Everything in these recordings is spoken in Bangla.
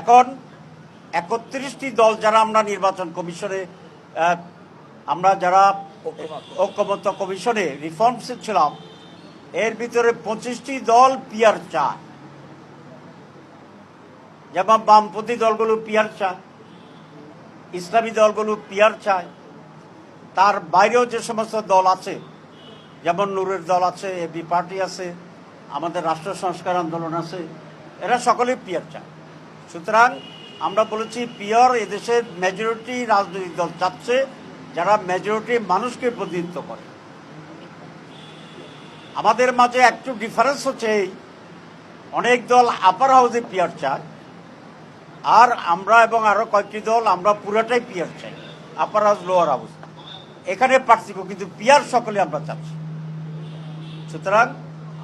এখন একত্রিশটি দল যারা আমরা নির্বাচন কমিশনে আমরা যারা ঐক্যমত্য কমিশনে রিফর্মসে ছিলাম, এর ভিতরে পঁচিশটি দল পিয়ার চায়। যেমন বামপন্থী দলগুলো পিয়ার চায়, ইসলামী দলগুলো পিয়ার চায়, তার বাইরেও যে সমস্ত দল আছে, যেমন নূরের দল আছে এবি পার্টি আছে, আমাদের রাষ্ট্র সংস্কার আন্দোলন আছে, এরা সকলেই পিয়ার চায়। সুতরাং আমরা বলেছি পিয়র এদেশের মেজরিটি রাজনৈতিক দল চাচ্ছে, যারা মেজরিটি মানুষকে প্রতিনিধিত্ব করে। আমাদের মাঝে একটু ডিফারেন্স হচ্ছে অনেক দল আপার হাউসে পিয়ার চায়, আর আমরা এবং আরও কয়েকটি দল আমরা পুরোটাই পিয়ার চাই আপার হাউস লোয়ার হাউস এখানে পার্থক্য, কিন্তু পিয়ার সকলে আমরা চাচ্ছি। সুতরাং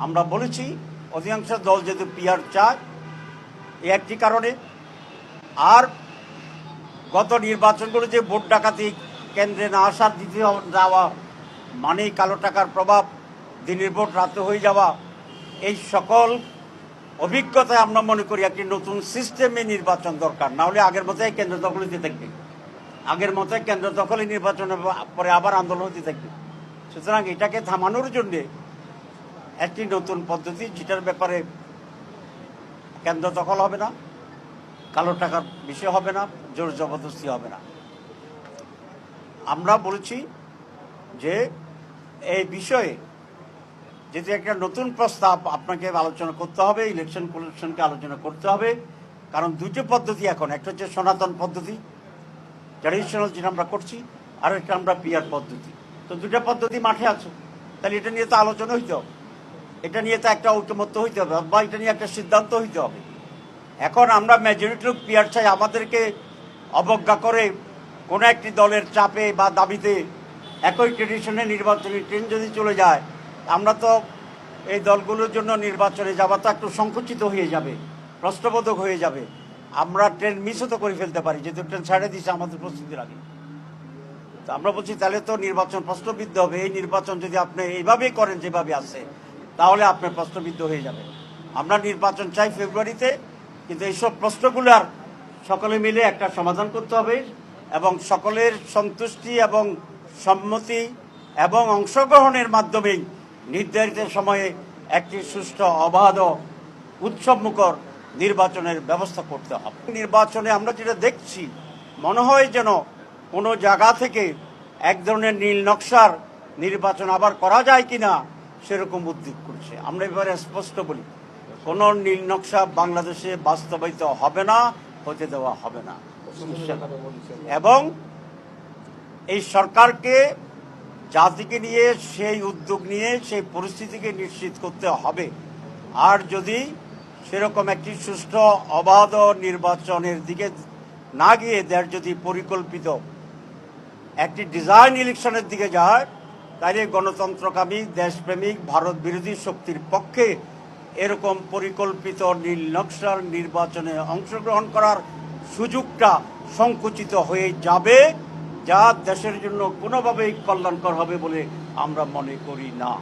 আমরা বলেছি, অধিকাংশ দল যেহেতু পিয়ার চায় একটি কারণে আর গত নির্বাচনগুলো যে ভোট ডাকাতি কেন্দ্রে না আসার দিতে যাওয়া মানেই কালো টাকার প্রভাব, দিনের ভোট রাতে হয়ে যাওয়া, এই সকল অভিজ্ঞতায় আমরা মনে করি একটি নতুন সিস্টেমে নির্বাচন দরকার। না হলে আগের মতোই কেন্দ্র দখল হতে থাকবে। আগের মতোই কেন্দ্র দখলে নির্বাচনের পরে আবার আন্দোলন হতে থাকবে। সুতরাং এটাকে থামানোর জন্যে একটি নতুন পদ্ধতি, যেটার ব্যাপারে কেন্দ্র দখল হবে না, কালো টাকার বিষয় হবে না, জোর জবরদস্তি হবে না। আমরা বলেছি যে এই বিষয়ে যেহেতু একটা নতুন প্রস্তাব আপনাকে আলোচনা করতে হবে ইলেকশন কমিশনকে আলোচনা করতে হবে, কারণ দুটো পদ্ধতি এখন। একটা হচ্ছে সনাতন পদ্ধতি ট্র্যাডিশনাল যেটা আমরা করছি, আর একটা আমরা পিয়ার পদ্ধতি। তো দুটো পদ্ধতি মাঠে আছে। তাহলে এটা নিয়ে তো আলোচনা হইতে। হবে এটা নিয়ে তো একটা ঐক্যমত্য হইতে হবে বা এটা নিয়ে একটা সিদ্ধান্ত হইতে হবে। এখন আমরা মেজরিটি লোক, পিয়ার চাই আমাদেরকে অবজ্ঞা করে কোনো একটি দলের চাপে বা দাবিতে একই ট্রেডিশনে নির্বাচনী ট্রেন যদি চলে যায়, আমরা তো এই দলগুলোর জন্য নির্বাচনে যাওয়া তো একটু সংকুচিত হয়ে যাবে, প্রশ্নবোধক হয়ে যাবে। আমরা ট্রেন মিসও তো করে ফেলতে পারি, যেহেতু ট্রেন ছেড়ে দিচ্ছে আমাদের প্রস্তুতির আগে। তো আমরা বলছি, তাহলে তো নির্বাচন প্রশ্নবিদ্ধ হবে, এই নির্বাচন যদি আপনি এইভাবেই করেন যেভাবে আছে তাহলে আপনার প্রশ্নবিদ্ধ হয়ে যাবে। আমরা নির্বাচন চাই ফেব্রুয়ারিতে, কিন্তু এইসব প্রশ্নগুলোর সকলে মিলে একটা সমাধান করতে হবে এবং সকলের সন্তুষ্টি এবং সম্মতি এবং অংশগ্রহণের মাধ্যমেই নির্ধারিত সময়ে একটি সুষ্ঠু, অবাধ, উৎসবমুখর নির্বাচনের ব্যবস্থা করতে হবে। নির্বাচনে আমরা যেটা দেখছি, মনে হয় যেন কোনো জায়গা থেকে এক ধরনের নীল নকশার নির্বাচন আবার করা যায় কিনা সেরকম উদ্যোগ করছে। আমরা এবারে স্পষ্ট বলি, কোন নীল নকশা বাংলাদেশে বাস্তবায়িত হবে না, হতে দেওয়া হবে না। এবং এই সরকারকে জাতিকে নিয়ে, সেই উদ্যোগ নিয়ে, সেই পরিস্থিতিকে নিশ্চিত করতে হবে। আর যদি সেরকম একটি সুষ্ঠু, অবাধ নির্বাচনের দিকে না গিয়ে দেড় যদি পরিকল্পিত একটি ডিজাইন ইলেকশনের দিকে যায় তাহলে গণতন্ত্রকামী দেশপ্রেমিক ভারত বিরোধী শক্তির পক্ষে এরকম পরিকল্পিত নীল নকশার নির্বাচনে অংশগ্রহণ করার সুযোগটা সংকুচিত হয়ে যাবে, যা দেশের জন্য কোনোভাবেই কল্যাণকর হবে বলে আমরা মনে করি না।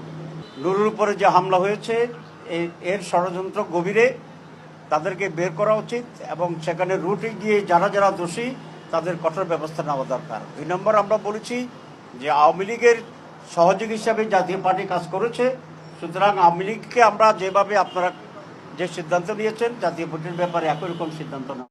নুরুর উপরে যে হামলা হয়েছে এর ষড়যন্ত্র গভীরে তাদেরকে বের করা উচিত এবং সেখানে রুটে গিয়ে যারা যারা দোষী, তাদের কঠোর ব্যবস্থা নেওয়া দরকার। দুই নম্বর আমরা বলেছি যে আওয়ামী লীগের সহযোগী হিসাবে জাতীয় পার্টি কাজ করেছে। সুতরাং আওয়ামী লীগকে আমরা যেভাবে আপনারা যে সিদ্ধান্ত নিয়েছেন, জাতীয় পার্টির ব্যাপারে একই রকম সিদ্ধান্ত নেওয়া।